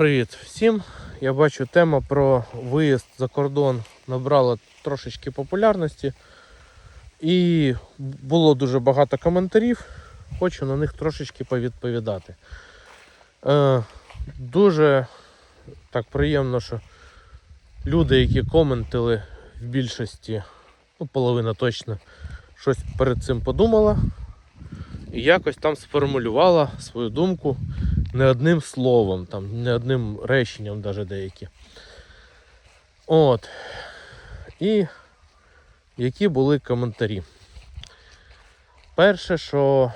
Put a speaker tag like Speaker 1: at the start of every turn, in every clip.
Speaker 1: Привіт всім! Я бачу, тема про виїзд за кордон набрала трошечки популярності. І було дуже багато коментарів. Хочу на них трошечки повідповідати. Е, дуже так приємно, що люди, які коментили в більшості, ну, половина точно, щось перед цим подумала і якось там сформулювала свою думку не одним словом, там, не одним реченням навіть деякі. От. І які були коментарі. Перше, що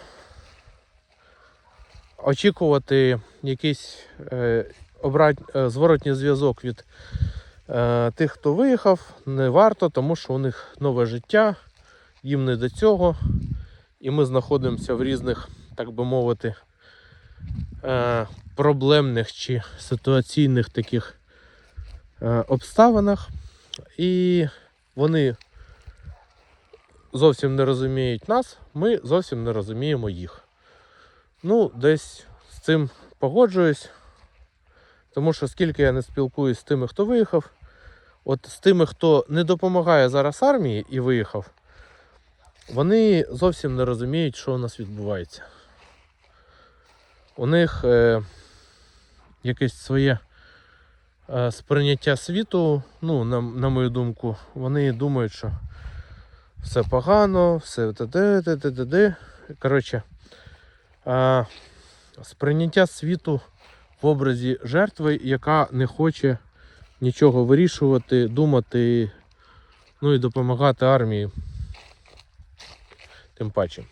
Speaker 1: очікувати якийсь е, обрат, е, зворотній зв'язок від е, тих, хто виїхав, не варто, тому що у них нове життя, їм не до цього. І ми знаходимося в різних, так би мовити, е, проблемних чи ситуаційних таких е, обставинах. І вони зовсім не розуміють нас, ми зовсім не розуміємо їх. Ну, десь з цим погоджуюсь, тому що скільки я не спілкуюсь з тими, хто виїхав, от з тими, хто не допомагає зараз армії і виїхав, вони зовсім не розуміють, що у нас відбувається. У них е, якесь своє е, сприйняття світу, ну, на, на мою думку, вони думають, що все погано, все т.д. Коротше, е, сприйняття світу в образі жертви, яка не хоче нічого вирішувати, думати, ну і допомагати армії. Тим паче.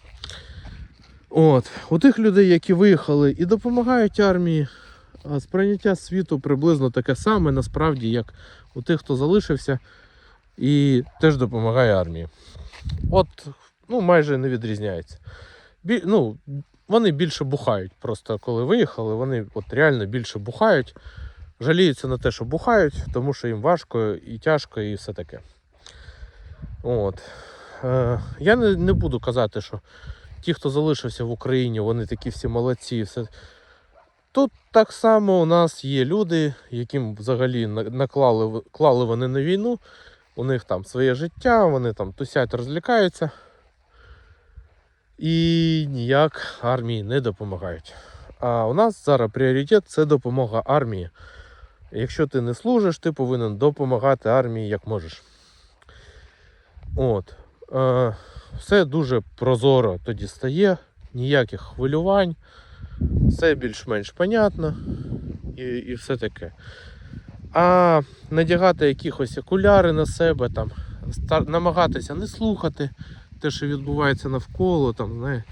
Speaker 1: От, у тих людей, які виїхали і допомагають армії, сприйняття світу приблизно таке саме, насправді, як у тих, хто залишився і теж допомагає армії. От, ну, майже не відрізняється. Бі, ну, вони більше бухають. Просто коли виїхали, вони от реально більше бухають, жаліються на те, що бухають, тому що їм важко і тяжко, і все таке. От. Е, я не, не буду казати, що ті, хто залишився в Україні, вони такі всі молодці. Все. Тут так само у нас є люди, яким взагалі на- наклали клали вони на війну. У них там своє життя, вони там тусять, розлікаються. І ніяк армії не допомагають. А у нас зараз пріоритет це допомога армії. Якщо ти не служиш, ти повинен допомагати армії як можеш. От. Е, все дуже прозоро тоді стає, ніяких хвилювань, все більш-менш понятно і, і все таке. А надягати якихось окуляри на себе, там, намагатися не слухати те, що відбувається навколо, там, не,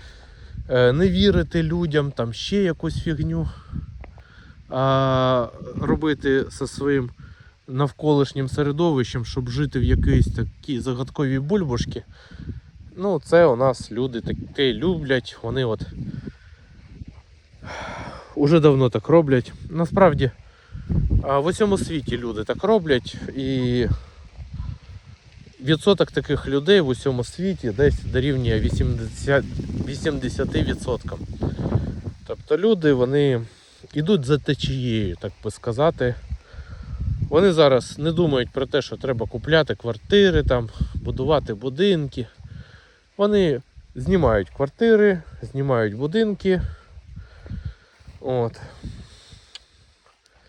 Speaker 1: не вірити людям, там, ще якусь фігню а, робити зі своїм навколишнім середовищем, щоб жити в якійсь такій загадковій бульбашці. Ну, це у нас люди таке люблять, вони от уже давно так роблять. Насправді, в усьому світі люди так роблять і відсоток таких людей в усьому світі десь дорівнює 80, 80%. Тобто люди вони йдуть за течією, так би сказати. Вони зараз не думають про те, що треба купляти квартири, там, будувати будинки. Вони знімають квартири, знімають будинки. От.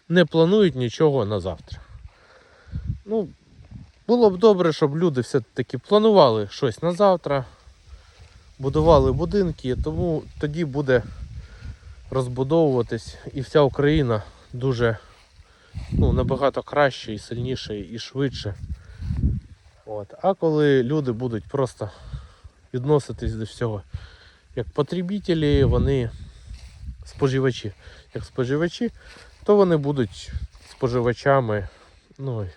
Speaker 1: Не планують нічого на завтра. Ну, було б добре, щоб люди все-таки планували щось на завтра, будували будинки, тому тоді буде розбудовуватись і вся Україна дуже ну, набагато краще і сильніше і швидше. От. А коли люди будуть просто відноситись до всього як потребітелі, вони споживачі. Як споживачі, то вони будуть споживачами. Ну,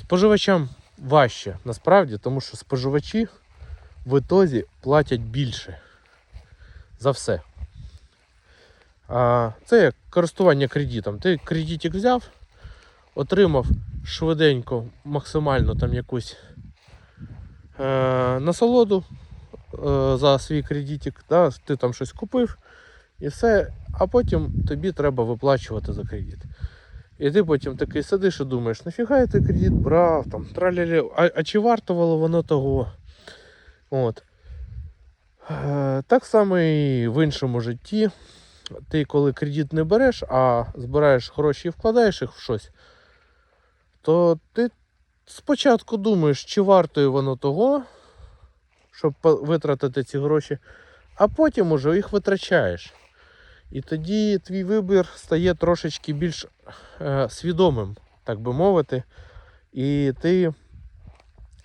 Speaker 1: споживачам важче насправді, тому що споживачі в ітозі платять більше за все. Це як користування кредитом. Ти кредитик взяв, отримав швиденько, максимально там якусь е, насолоду е, за свій кредитик. Да? Ти там щось купив І все, а потім тобі треба виплачувати за кредит. І ти потім такий сидиш і думаєш, нафіга я той кредит брав, там, а, а чи вартувало воно того? От. Е, Так само і в іншому житті. Ти коли кредит не береш, а збираєш гроші і вкладаєш їх в щось, то ти спочатку думаєш, чи вартує воно того, щоб витратити ці гроші, а потім уже їх витрачаєш. І тоді твій вибір стає трошечки більш е, свідомим, так би мовити, і ти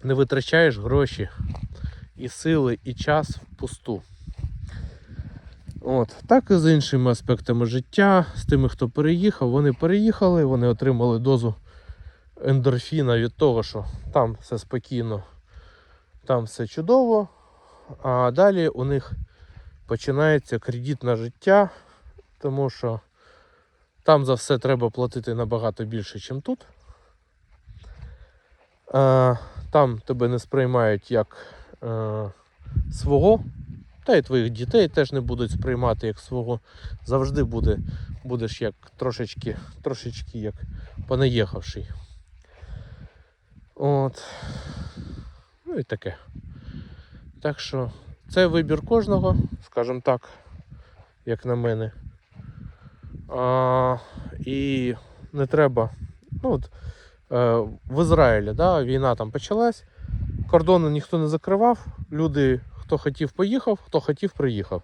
Speaker 1: не витрачаєш гроші і сили, і час впусту. От, так і з іншими аспектами життя, з тими, хто переїхав, вони переїхали, вони отримали дозу ендорфіна від того, що там все спокійно, там все чудово, а далі у них починається кредит на життя, тому що там за все треба платити набагато більше, ніж тут. Там тебе не сприймають як е, свого, та й твоїх дітей теж не будуть сприймати як свого. Завжди буде, будеш як трошечки, трошечки як понаїхавший. От. Ну і таке. Так що це вибір кожного, скажімо так, як на мене. А, і не треба. Ну, от, е, в Ізраїлі да, війна там почалась, кордони ніхто не закривав, люди, хто хотів, поїхав, хто хотів, приїхав.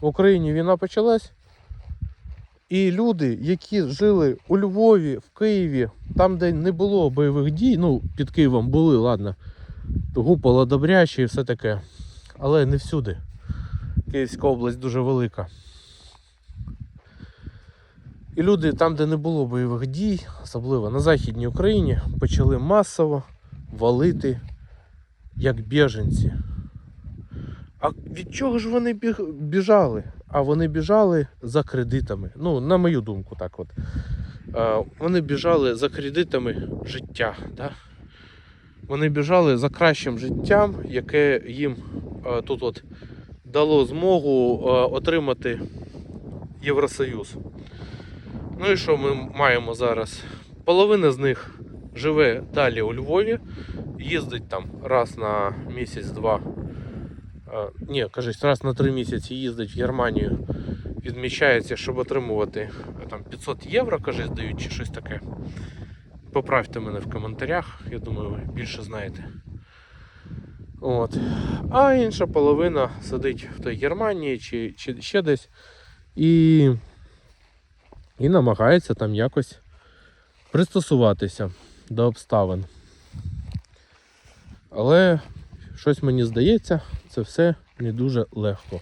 Speaker 1: В Україні війна почалась. І люди, які жили у Львові, в Києві, там, де не було бойових дій, ну, під Києвом були, ладно, гупало добряче і все таке. Але не всюди. Київська область дуже велика. І люди там, де не було бойових дій, особливо на Західній Україні, почали масово валити як біженці. А від чого ж вони біг- біжали? А вони біжали за кредитами. Ну, на мою думку, так от. Е, Вони біжали за кредитами життя. Да? Вони біжали за кращим життям, яке їм е, тут от дало змогу е, отримати Євросоюз. Ну і що ми маємо зараз? Половина з них живе далі у Львові, їздить там раз на місяць-два. Ні, кажуть, раз на три місяці їздить в Германію, відмічається, щоб отримувати е, там 500 євро, каже, здають чи щось таке. Поправте мене в коментарях, я думаю, ви більше знаєте. От. А інша половина сидить в той Германії чи, чи ще десь і, і намагається там якось пристосуватися до обставин. Але щось мені здається, це все не дуже легко.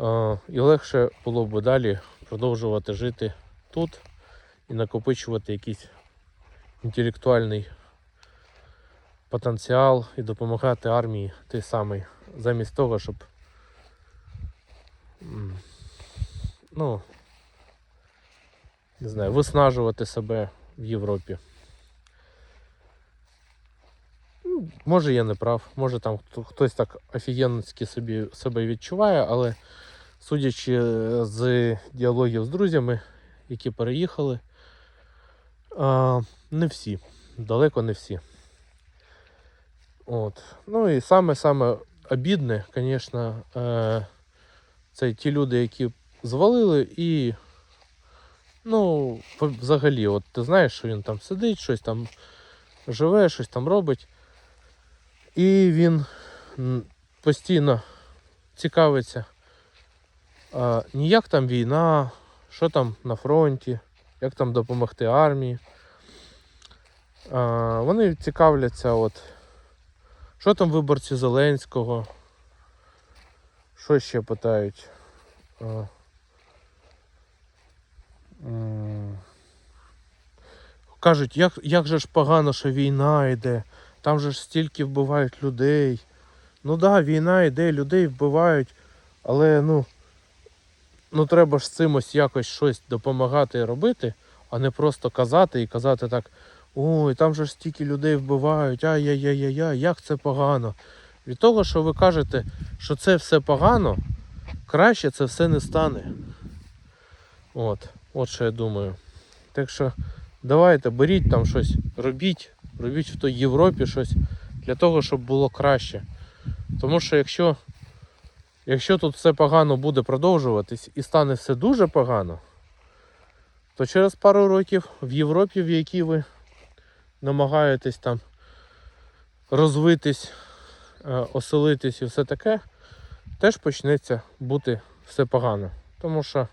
Speaker 1: А, і легше було б далі продовжувати жити тут і накопичувати якийсь інтелектуальний потенціал і допомагати армії той самий, замість того, щоб ну, не знаю, виснажувати себе в Європі. Може я не прав, може там хтось так офігенськи собі себе відчуває, але судячи е, з діалогів з друзями, які переїхали, не всі, далеко не всі. От. Ну і саме-саме обідне, звісно, е, це ті люди, які звалили і. Ну, взагалі, от ти знаєш, що він там сидить, щось там живе, щось там робить. І він постійно цікавиться, а, ні як там війна, що там на фронті, як там допомогти армії. Вони цікавляться, от, що там виборці Зеленського, що ще питають. Кажуть, як, як же ж погано, що війна йде. Там же ж стільки вбивають людей. Ну так, да, війна йде, людей вбивають, але ну, ну треба ж з цим ось якось щось допомагати і робити, а не просто казати і казати так: ой, там же ж стільки людей вбивають, ай-яй-яй-яй, як це погано. Від того, що ви кажете, що це все погано, краще це все не стане. От, от що я думаю. Так що давайте беріть там щось, робіть, робіть в той Європі щось для того, щоб було краще. Тому що якщо, якщо тут все погано буде продовжуватись і стане все дуже погано, то через пару років в Європі, в якій ви намагаєтесь там розвитись, е, оселитись і все таке, теж почнеться бути все погано. Тому що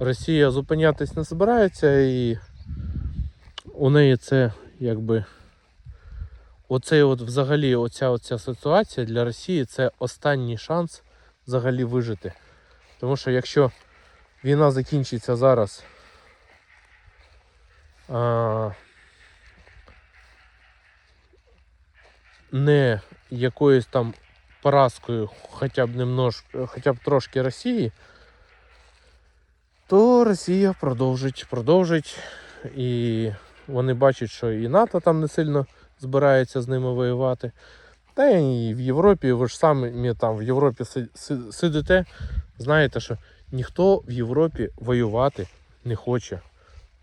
Speaker 1: Росія зупинятись не збирається і у неї це якби оцей от взагалі оця, оця ситуація для Росії це останній шанс взагалі вижити. Тому що якщо війна закінчиться зараз а, не якоюсь там поразкою, хоча б немнож, хоча б трошки Росії, то Росія продовжить, продовжить. І вони бачать, що і НАТО там не сильно збирається з ними воювати. Та і в Європі, ви ж самі там в Європі си- си- сидите, знаєте, що ніхто в Європі воювати не хоче.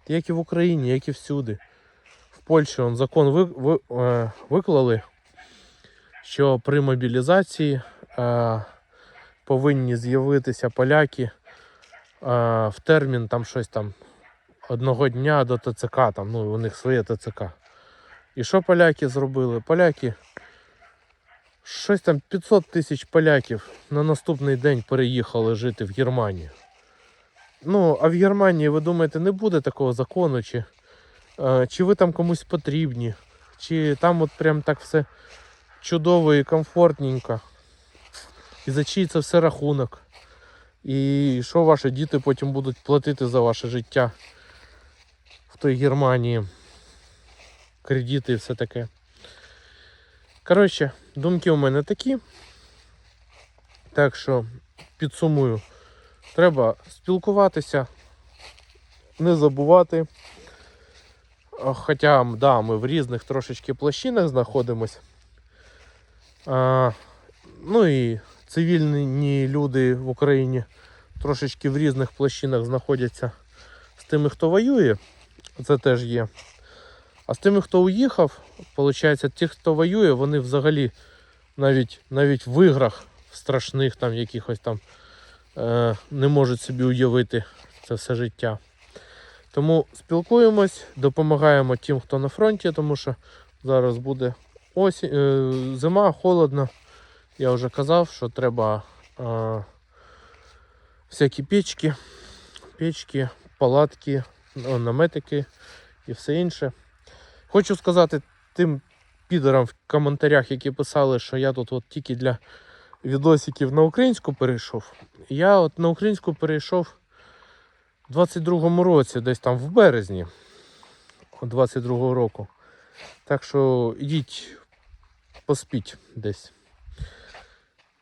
Speaker 1: Як і в Україні, як і всюди. В Польщі он закон ви, ви, е, виклали, що при мобілізації е, повинні з'явитися поляки е, в термін там щось там одного дня до ТЦК, там, ну, у них своє ТЦК. І що поляки зробили? Поляки щось там 500 тисяч поляків на наступний день переїхали жити в Германію. Ну, а в Германії, ви думаєте, не буде такого закону, чи, е, чи ви там комусь потрібні, чи там от прям так все чудово і комфортненько. І за чий це все рахунок. І що ваші діти потім будуть платити за ваше життя в той Германії? Кредити і все таке. Коротше, думки у мене такі. Так що підсумую. Треба спілкуватися, не забувати. Хоча, да, ми в різних трошечки площинах знаходимось. А, ну і цивільні люди в Україні трошечки в різних площинах знаходяться з тими, хто воює. Це теж є. А з тими, хто уїхав, виходить, ті, хто воює, вони взагалі навіть, навіть в іграх страшних там якихось там е, не можуть собі уявити це все життя. Тому спілкуємось, допомагаємо тим, хто на фронті, тому що зараз буде осінь, е, зима, холодно. Я вже казав, що треба е, всякі печки, печки, палатки, наметики і все інше. Хочу сказати тим підерам в коментарях, які писали, що я тут от тільки для відосиків на українську перейшов. Я от на українську перейшов у 22-му році, десь там в березні 22-го року. Так що ідіть, поспіть десь.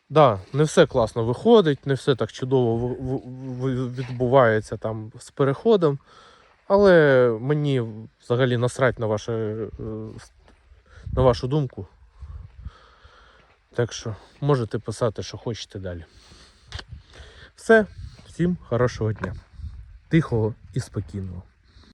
Speaker 1: Да, не все класно виходить, не все так чудово відбувається там з переходом. Але мені взагалі насрать на, ваше, е, на вашу думку. Так що можете писати, що хочете далі. Все, всім хорошого дня. Тихого і спокійного.